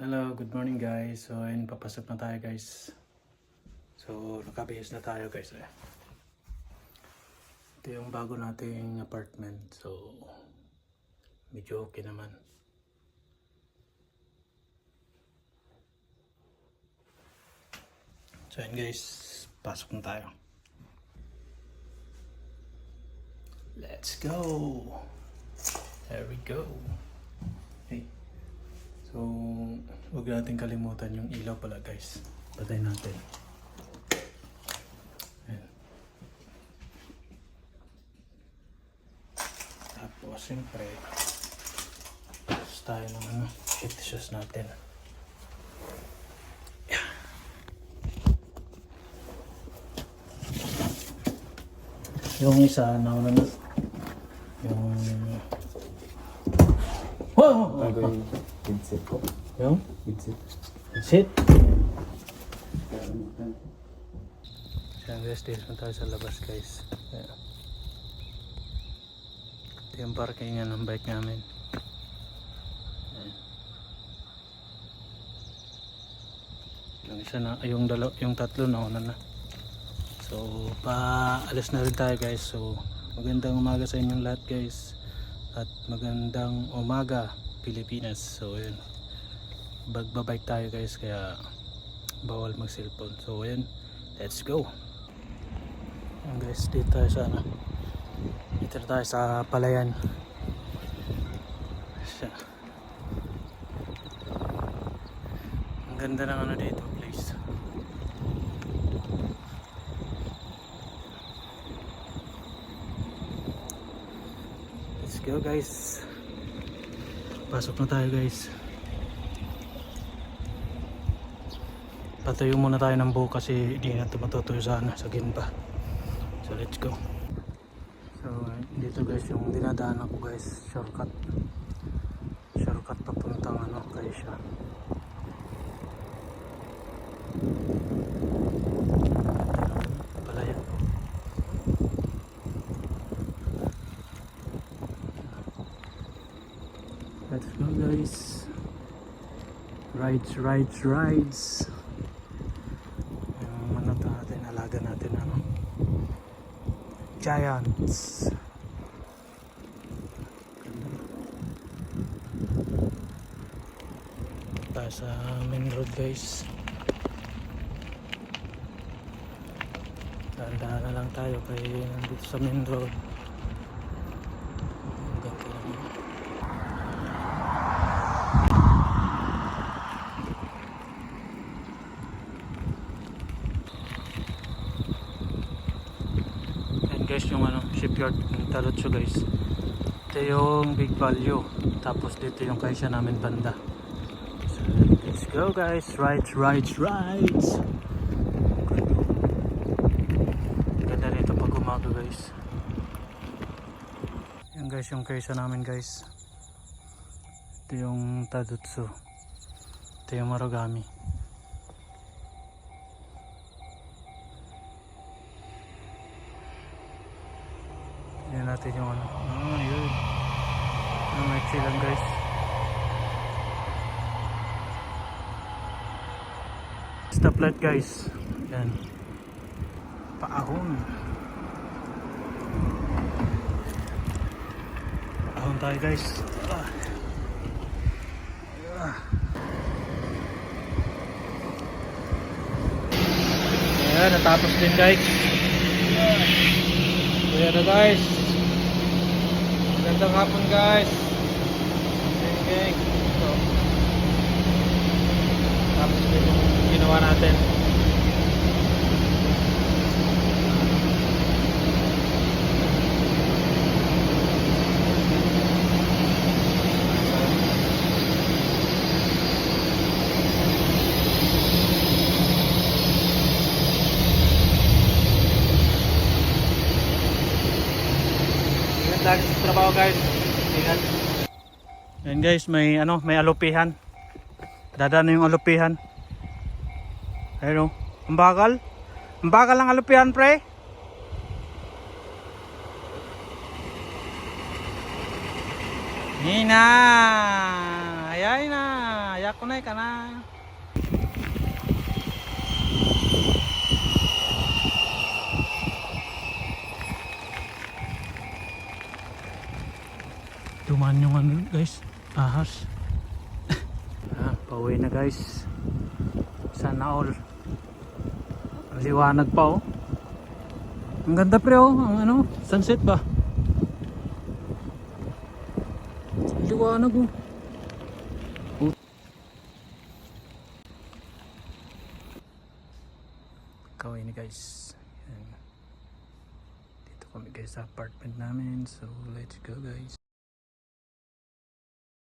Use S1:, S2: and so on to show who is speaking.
S1: Hello, good morning guys. So, ayun, papasok na tayo guys. So, nakabihis na tayo guys. Eh. Ito yung bago nating apartment. So, medyo okay naman. So, ayun guys, pasok na tayo. Let's go! There we go. So, huwag natin kalimutan yung ilaw pala guys. Patay natin. Ayan. Tapos, siyempre, tayo ng ano, shift shoes natin. Yung isa, nauna na. Yung...
S2: Bago yung headset ko.
S1: Yung?
S2: Headset.
S1: That's it. Siyan guys, dito na tayo sa labas guys. Ayan. Ito yung parkingan ng bike namin. Ayan. Yung isa na, yung dalaw, yung tatlo na una na. So, paalis na rin tayo guys. So, magandang umaga sa inyong lahat guys. At magandang umaga Pilipinas. So, yun bagbabike tayo guys kaya bawal mag cellphone so ayun. Let's go. Ayan guys dito tayo sa ano. Dito tayo sa palayan. Siya. Ang ganda ng ano dito place let's go guys pasok na tayo guys Patayo muna tayo ng buhok kasi hindi na ito matutuyo sa, ano, sa ginba. So let's go. So dito guys yung dinadaanan ko guys, shortcut. Shortcut papuntang ano, kay siya. Palaya. Let's go guys. Rides, rides, rides. Yung to natin, alaga natin ano? Giants. Tayo sa main road guys. Dahan na lang tayo kay nandito sa main road ganito naman Yan guys yung ano, shipyard ng Tarotso guys. Ito yung big value. Tapos dito yung kaisya namin banda. So, let's go guys. Rides, rides, rides. Ganda nito pag umaga guys. Yan guys yung kaisya namin guys. Ito yung Tadutsu. Ito yung Marugami. Natin yung ano. Ah, yun. Ang maiksi lang guys. Stoplight guys. Yan. Paahon. Paahon tayo guys. Ah. Ah. Ayan, natapos din guys. Ayan na guys. Magandang hapon guys. Gang. So, tapos ginawa natin. Ingat trabaho guys. Ingat. Yan guys, may ano, may alupihan. Dada na yung alupihan. Ayun oh. Ang bakal. Ang bakal ng alupihan, pre. Nina! Ayay na! Yakunay ka na. Dumaan yung ano guys, ahas. ah, pauwi na guys. Sana all. Liwanag pa oh. Ang ganda pre oh, ang ano, sunset ba? Liwanag oh. Kawin ni guys. Yan. Dito kami guys sa apartment namin. So let's go guys.